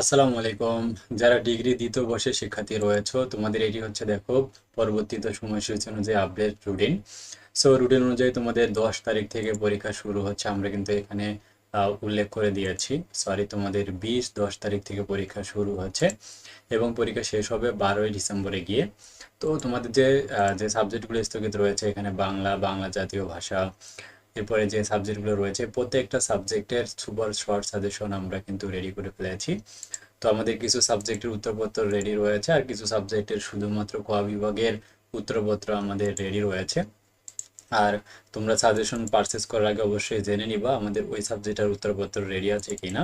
আসসালামু আলাইকুম। যারা ডিগ্রি দ্বিতীয় বর্ষের শিক্ষার্থী রয়েছে, তোমাদের এটি হচ্ছে দেখো পরবর্তীতে সময়সূচি অনুযায়ী আপডেট রুটিন সো রুটিন অনুযায়ী তোমাদের দশ তারিখ থেকে পরীক্ষা শুরু হচ্ছে, আমরা কিন্তু এখানে উল্লেখ করে দিয়েছি। সরি তোমাদের বিশ, দশ তারিখ থেকে পরীক্ষা শুরু হচ্ছে এবং পরীক্ষা শেষ হবে বারোই ডিসেম্বরে গিয়ে। তো তোমাদের যে যে সাবজেক্টগুলো স্থগিত রয়েছে, এখানে বাংলা বাংলা জাতীয় ভাষা এরপরে যে সাবজেক্টগুলো রয়েছে, প্রত্যেকটা সাবজেক্টের সুপার শর্ট সাজেশন আমরা কিন্তু রেডি করে ফেলেছি। তো আমাদের কিছু সাবজেক্টের উত্তরপত্র রেডি রয়েছে আর কিছু সাবজেক্টের শুধুমাত্র ক বিভাগের উত্তরপত্র আমাদের রেডি রয়েছে। আর তোমরা সাজেশন পারচেস করার আগে অবশ্যই জেনে নিবা আমাদের ওই সাবজেক্টের উত্তরপত্র রেডি আছে কিনা।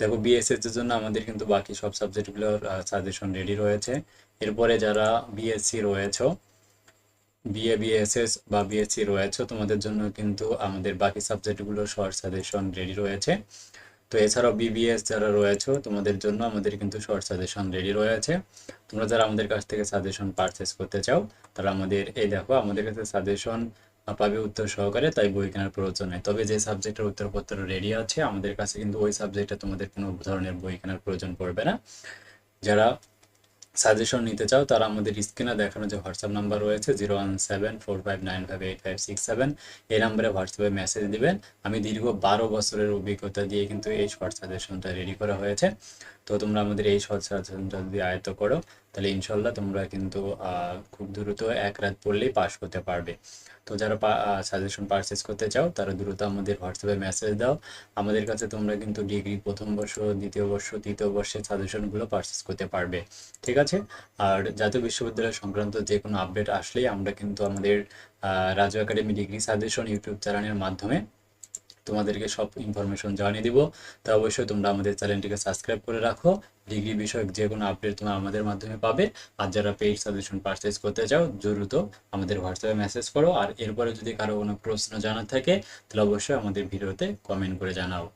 দেখো বিএসএস এর জন্য আমাদের কিন্তু বাকি সব সাবজেক্টগুলোর সাজেশন রেডি রয়েছে। এরপরে যারা বিএসসি রয়েছে বিএ, বিএসএস বা বিএসসি রয়েছে, তোমাদের জন্য কিন্তু আমাদের বাকি সাবজেক্টগুলো শর্ট সাজেশন রেডি রয়েছে। তো এছাড়াও বিবিএস যারা রয়েছে, তোমাদের জন্য আমাদের কিন্তু শর্ট সাজেশন রেডি রয়েছে। তোমরা যারা আমাদের কাছ থেকে সাজেশন পারচেস করতে চাও, তারা আমাদের, এই দেখো, আমাদের কাছে সাজেশন পাবে উত্তর সহকারে, তাই বই কেনার প্রয়োজন নেই। তবে যে সাবজেক্টের উত্তরপত্র রেডি আছে, আমাদের কাছে কিন্তু ওই সাবজেক্টে তোমাদের কোনো ধরনের বই কেনার প্রয়োজন পড়বে না। যারা সাজেশন নিতে চাও, তারা আমাদের স্ক্রিনে দেখানো যে হোয়াটসঅ্যাপ নাম্বার রয়েছে zero one seven four five nine five eight five six seven এই নাম্বারে হোয়াটসঅ্যাপে মেসেজ দিবেন। আমি দীর্ঘ বারো বছরের অভিজ্ঞতা দিয়ে কিন্তু এই শর্ট সাজেশনটা রেডি করা হয়েছে। তো তোমরা আমাদের এই শর্ট সাজেশনটা যদি আয়ত্ত করো, তাহলে ইনশাল্লাহ তোমরা কিন্তু খুব দ্রুত এক রাত পড়লেই পাস করতে পারবে। তো যারা সাজেশন পারচেস করতে চাও, তারা দ্রুত আমাদের হোয়াটসঅ্যাপে মেসেজ দাও। আমাদের কাছে তোমরা কিন্তু ডিগ্রি প্রথম বর্ষ, দ্বিতীয় বর্ষ, তৃতীয় বর্ষের সাজেশনগুলো পারচেস করতে পারবে। ঠিক আছে? আর জাতীয় বিশ্ববিদ্যালয় সংক্রান্ত যে কোনো আপডেট আসলেই আমরা কিন্তু আমাদের Raju academy degree suggestion YouTube চ্যানেলের মাধ্যমে তোমাদেরকে সব ইনফরমেশন জানিয়ে দিব। তো অবশ্যই তোমরা আমাদের চ্যানেলটিকে সাবস্ক্রাইব করে রাখো। ডিগ্রি বিষয়ক যে কোনো আপডেট তোমরা আমাদের মাধ্যমে পাবে। আর যারা পেইড সাজেশন পারচেস করতে চাও, দ্রুত আমাদের হোয়াটসঅ্যাপে মেসেজ করো। আর এরপরে যদি কারও কোনো প্রশ্ন জানার থাকে, তাহলে অবশ্যই আমাদের ভিডিওতে কমেন্ট করে জানাও।